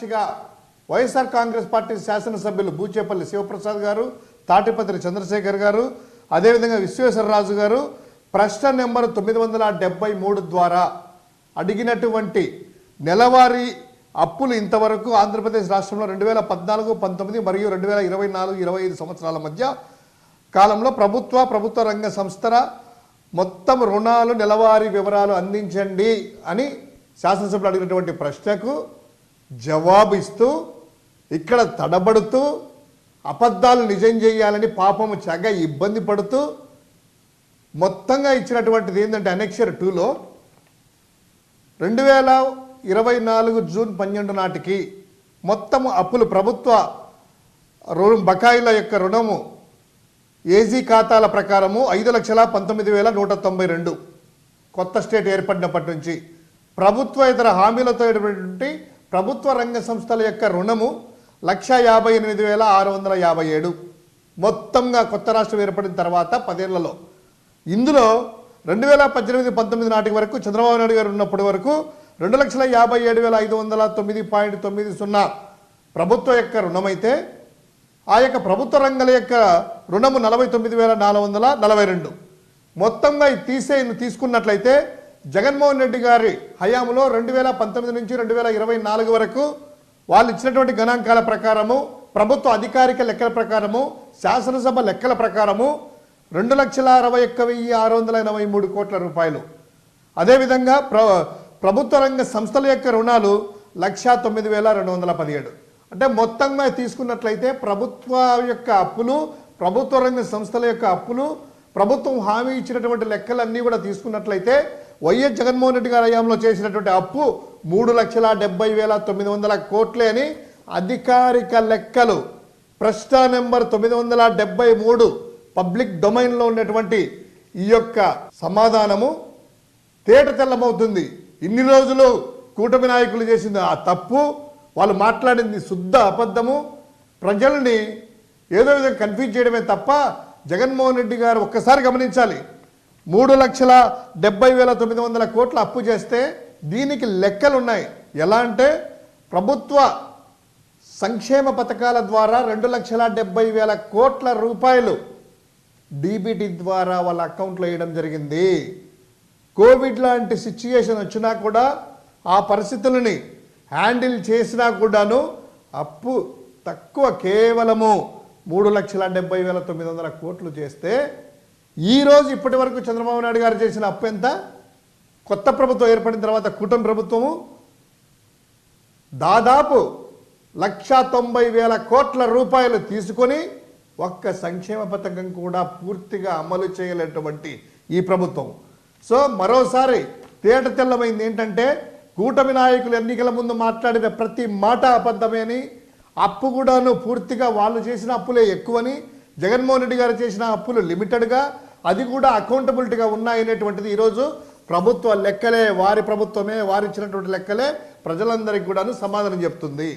సాక్షిగా వైఎస్ఆర్ కాంగ్రెస్ పార్టీ శాసనసభ్యులు బూచేపల్లి శివప్రసాద్ గారు తాటిపత్రి చంద్రశేఖర్ గారు అదేవిధంగా విశ్వేశ్వరరాజు గారు ప్రశ్న నెంబర్ తొమ్మిది వందల డెబ్బై మూడు ద్వారా అడిగినటువంటి నెలవారీ అప్పులు ఇంతవరకు ఆంధ్రప్రదేశ్ రాష్ట్రంలో రెండు వేల పద్నాలుగు పంతొమ్మిది మరియు రెండు వేల ఇరవై నాలుగు ఇరవై ఐదు సంవత్సరాల మధ్య కాలంలో ప్రభుత్వ ప్రభుత్వ రంగ సంస్థల మొత్తం రుణాలు నెలవారీ వివరాలు అందించండి అని శాసనసభ్యులు అడిగినటువంటి ప్రశ్నకు జవాబు ఇస్తూ ఇక్కడ తడబడుతూ అబద్ధాలు నిజం చేయాలని పాపము చెగ ఇబ్బంది పడుతూ మొత్తంగా ఇచ్చినటువంటిది ఏంటంటే అనెక్షర్ టూలో రెండు వేల ఇరవై నాలుగు జూన్ పన్నెండు నాటికి మొత్తం అప్పులు ప్రభుత్వ రుణం బకాయిల యొక్క రుణము ఏజీ ఖాతాల ప్రకారము ఐదు లక్షల పంతొమ్మిది వేల నూట తొంభై రెండు కొత్త స్టేట్ ఏర్పడినప్పటి నుంచి ప్రభుత్వ ఇతర హామీలతో ఏర్పడినటువంటి ప్రభుత్వ రంగ సంస్థల యొక్క రుణము లక్ష యాభై ఎనిమిది వేల ఆరు వందల యాభై ఏడు. మొత్తంగా కొత్త రాష్ట్రం ఏర్పడిన తర్వాత పదేళ్ళలో. ఇందులో రెండు వేల పద్దెనిమిది పంతొమ్మిది నాటి వరకు చంద్రబాబు నాయుడు గారు ఉన్నప్పటి వరకు రెండు లక్షల యాభై ఏడు వేల ఐదు వందల తొమ్మిది పాయింట్ తొమ్మిది సున్నా ప్రభుత్వ యొక్క రుణమైతే ఆ యొక్క ప్రభుత్వ రంగాల యొక్క రుణము నలభై తొమ్మిది వేల నాలుగు వందల నలభై రెండు. మొత్తంగా ఇది తీసే తీసుకున్నట్లయితే జగన్మోహన్ రెడ్డి గారి హయాంలో రెండు వేల పంతొమ్మిది నుంచి రెండు వేల ఇరవై నాలుగు వరకు వాళ్ళు ఇచ్చినటువంటి గణాంకాల ప్రకారము ప్రభుత్వ అధికారిక లెక్కల ప్రకారము శాసనసభ లెక్కల ప్రకారము రెండు లక్షల అరవై ఒక్క వెయ్యి ఆరు వందల ఎనభై మూడు కోట్ల రూపాయలు. అదేవిధంగా ప్ర ప్రభుత్వ రంగ సంస్థల యొక్క రుణాలు లక్ష తొమ్మిది వేల రెండు వందల పదిహేడు. అంటే మొత్తంగా తీసుకున్నట్లయితే ప్రభుత్వ యొక్క అప్పులు ప్రభుత్వ రంగ సంస్థల యొక్క అప్పులు ప్రభుత్వం హామీ ఇచ్చినటువంటి లెక్కలన్నీ కూడా తీసుకున్నట్లయితే వైఎస్ జగన్మోహన్ రెడ్డి గారి హయాంలో చేసినటువంటి అప్పు మూడు లక్షల డెబ్బై వేల తొమ్మిది వందల కోట్లే అని అధికారిక లెక్కలు. ప్రశ్న నెంబర్ తొమ్మిది వందల డెబ్బై మూడు పబ్లిక్ డొమైన్లో ఉన్నటువంటి ఈ యొక్క సమాధానము తేట తెల్లమవుతుంది. ఇన్ని రోజులు కూటమి నాయకులు చేసింది ఆ తప్పు వాళ్ళు మాట్లాడింది శుద్ధ అబద్ధము. ప్రజల్ని ఏదో విధంగా కన్ఫ్యూజ్ చేయడమే తప్ప జగన్మోహన్ రెడ్డి గారు ఒక్కసారి గమనించాలి. మూడు లక్షల డెబ్బై వేల తొమ్మిది వందల కోట్ల అప్పు చేస్తే దీనికి లెక్కలు ఉన్నాయి ఎలా అంటే ప్రభుత్వ సంక్షేమ పథకాల ద్వారా రెండు లక్షల డెబ్బై వేల కోట్ల రూపాయలు డీబీటీ ద్వారా వాళ్ళ అకౌంట్లో వేయడం జరిగింది. కోవిడ్ లాంటి సిచ్యుయేషన్ వచ్చినా కూడా ఆ పరిస్థితులని హ్యాండిల్ చేసినా కూడాను అప్పు తక్కువ కేవలము మూడు లక్షల డెబ్బై వేల తొమ్మిది వందల కోట్లు చేస్తే ఈరోజు ఇప్పటి వరకు చంద్రబాబు నాయుడు గారు చేసిన అప్పు ఎంత? కొత్త ప్రభుత్వం ఏర్పడిన తర్వాత కూటమి ప్రభుత్వము దాదాపు లక్ష తొంభై వేల కోట్ల రూపాయలు తీసుకొని ఒక్క సంక్షేమ పథకం కూడా పూర్తిగా అమలు చేయలేటువంటి ఈ ప్రభుత్వం. సో మరోసారి తేట తెల్లమైంది ఏంటంటే కూటమి నాయకులు ఎన్నికల ముందు మాట్లాడిన ప్రతి మాట అబద్ధమే అని అప్పు కూడాను పూర్తిగా వాళ్ళు చేసిన అప్పులే ఎక్కువని జగన్మోహన్ రెడ్డి గారు చేసిన అప్పులు లిమిటెడ్గా అది కూడా అకౌంటబిలిటీగా ఉన్నాయనేటువంటిది ఈరోజు ప్రభుత్వ లెక్కలే వారి ప్రభుత్వమే వారిచ్చినటువంటి లెక్కలే ప్రజలందరికీ కూడాను సమాధానం చెప్తుంది.